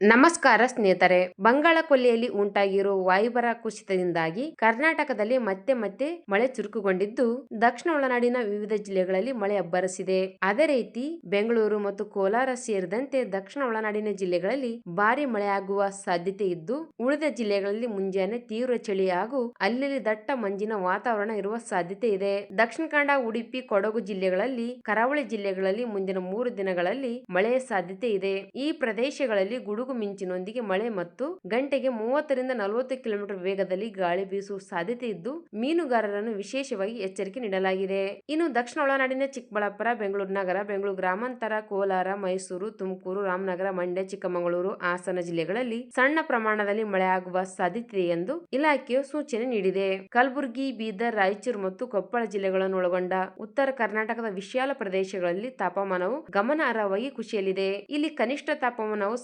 ನಮಸ್ಕಾರ ಸ್ನೇಹಿತರೆ. ಬಂಗಾಳ ಕೊಲ್ಲಿಯಲ್ಲಿ ಉಂಟಾಗಿರುವ ವಾಯುಭಾರ ಕುಸಿತದಿಂದಾಗಿ ಕರ್ನಾಟಕದಲ್ಲಿ ಮತ್ತೆ ಮತ್ತೆ ಮಳೆ ಚುರುಕುಗೊಂಡಿದ್ದು, ದಕ್ಷಿಣ ಒಳನಾಡಿನ ವಿವಿಧ ಜಿಲ್ಲೆಗಳಲ್ಲಿ ಮಳೆ ಅಬ್ಬರಿಸಿದೆ. ಅದೇ ರೀತಿ, ಬೆಂಗಳೂರು ಮತ್ತು ಕೋಲಾರ ಸೇರಿದಂತೆ ದಕ್ಷಿಣ ಒಳನಾಡಿನ ಜಿಲ್ಲೆಗಳಲ್ಲಿ ಭಾರಿ ಮಳೆಯಾಗುವ ಸಾಧ್ಯತೆ ಇದ್ದು, ಉಳಿದ ಜಿಲ್ಲೆಗಳಲ್ಲಿ ಮುಂಜಾನೆ ತೀವ್ರ ಚಳಿ ಹಾಗೂ ಅಲ್ಲಲ್ಲಿ ದಟ್ಟ ಮಂಜಿನ ವಾತಾವರಣ ಇರುವ ಸಾಧ್ಯತೆ ಇದೆ. ದಕ್ಷಿಣ ಕನ್ನಡ, ಉಡುಪಿ, ಕೊಡಗು ಜಿಲ್ಲೆಗಳಲ್ಲಿ, ಕರಾವಳಿ ಜಿಲ್ಲೆಗಳಲ್ಲಿ ಮುಂದಿನ ಮೂರು ದಿನಗಳಲ್ಲಿ ಮಳೆಯ ಸಾಧ್ಯತೆ ಇದೆ. ಈ ಪ್ರದೇಶಗಳಲ್ಲಿ ಗುಡುಗು ಮಿಂಚಿನೊಂದಿಗೆ ಮಳೆ ಮತ್ತು ಗಂಟೆಗೆ ಮೂವತ್ತರಿಂದ ನಲವತ್ತು ಕಿಲೋಮೀಟರ್ ವೇಗದಲ್ಲಿ ಗಾಳಿ ಬೀಸುವ ಸಾಧ್ಯತೆ ಇದ್ದು, ಮೀನುಗಾರರನ್ನು ವಿಶೇಷವಾಗಿ ಎಚ್ಚರಿಕೆ ನೀಡಲಾಗಿದೆ. ಇನ್ನು ದಕ್ಷಿಣ ಒಳನಾಡಿನ ಚಿಕ್ಕಬಳ್ಳಾಪುರ, ಬೆಂಗಳೂರು ನಗರ, ಬೆಂಗಳೂರು ಗ್ರಾಮಾಂತರ, ಕೋಲಾರ, ಮೈಸೂರು, ತುಮಕೂರು, ರಾಮನಗರ, ಮಂಡ್ಯ, ಚಿಕ್ಕಮಗಳೂರು, ಹಾಸನ ಜಿಲ್ಲೆಗಳಲ್ಲಿ ಸಣ್ಣ ಪ್ರಮಾಣದಲ್ಲಿ ಮಳೆಯಾಗುವ ಸಾಧ್ಯತೆ ಎಂದು ಇಲಾಖೆಯು ಸೂಚನೆ ನೀಡಿದೆ. ಕಲಬುರಗಿ, ಬೀದರ್, ರಾಯಚೂರು ಮತ್ತು ಕೊಪ್ಪಳ ಜಿಲ್ಲೆಗಳನ್ನು ಒಳಗೊಂಡ ಉತ್ತರ ಕರ್ನಾಟಕದ ವಿಶಾಲ ಪ್ರದೇಶಗಳಲ್ಲಿ ತಾಪಮಾನವು ಗಮನಾರ್ಹವಾಗಿ ಕುಸಿಯಲಿದೆ. ಇಲ್ಲಿ ಕನಿಷ್ಠ ತಾಪಮಾನವು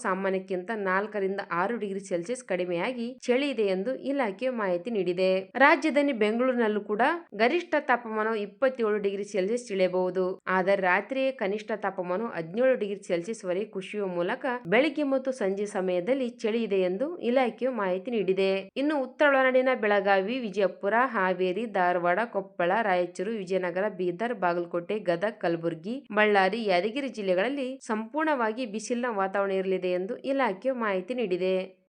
ಸಾಮಾನ್ಯಕ್ಕಿಂತ ನಾಲ್ಕರಿಂದ ಆರು ಡಿಗ್ರಿ ಸೆಲ್ಸಿಯಸ್ ಕಡಿಮೆಯಾಗಿ ಚಳಿ ಇದೆ ಎಂದು ಇಲಾಖೆ ಮಾಹಿತಿ ನೀಡಿದೆ. ರಾಜ್ಯದಲ್ಲಿ ಬೆಂಗಳೂರಿನಲ್ಲೂ ಕೂಡ ಗರಿಷ್ಠ ತಾಪಮಾನ ಇಪ್ಪತ್ತೇಳು ಡಿಗ್ರಿ ಸೆಲ್ಸಿಯಸ್ ಇಳಿಯಬಹುದು ಆದರೆ ರಾತ್ರಿಯೇ ಕನಿಷ್ಠ ತಾಪಮಾನ ಹದಿನೇಳು ಡಿಗ್ರಿ ಸೆಲ್ಸಿಯಸ್ ವರೆಗೆ ಕುಸಿಯುವ ಮೂಲಕ ಬೆಳಿಗ್ಗೆ ಮತ್ತು ಸಂಜೆ ಸಮಯದಲ್ಲಿ ಚಳಿ ಇದೆ ಎಂದು ಇಲಾಖೆಯು ಮಾಹಿತಿ ನೀಡಿದೆ. ಇನ್ನು ಉತ್ತರ ಒಳನಾಡಿನ ಬೆಳಗಾವಿ, ವಿಜಯಪುರ, ಹಾವೇರಿ, ಧಾರವಾಡ, ಕೊಪ್ಪಳ, ರಾಯಚೂರು, ವಿಜಯನಗರ, ಬೀದರ್, ಬಾಗಲಕೋಟೆ, ಗದಗ್, ಕಲಬುರಗಿ, ಬಳ್ಳಾರಿ, ಯಾದಗಿರಿ ಜಿಲ್ಲೆಗಳಲ್ಲಿ ಸಂಪೂರ್ಣವಾಗಿ ಬಿಸಿಲಿನ ವಾತಾವರಣ ಇರಲಿದೆ ಎಂದು ಇಲಾಖೆ ಮಾಹಿತಿ ನೀಡಿದೆ.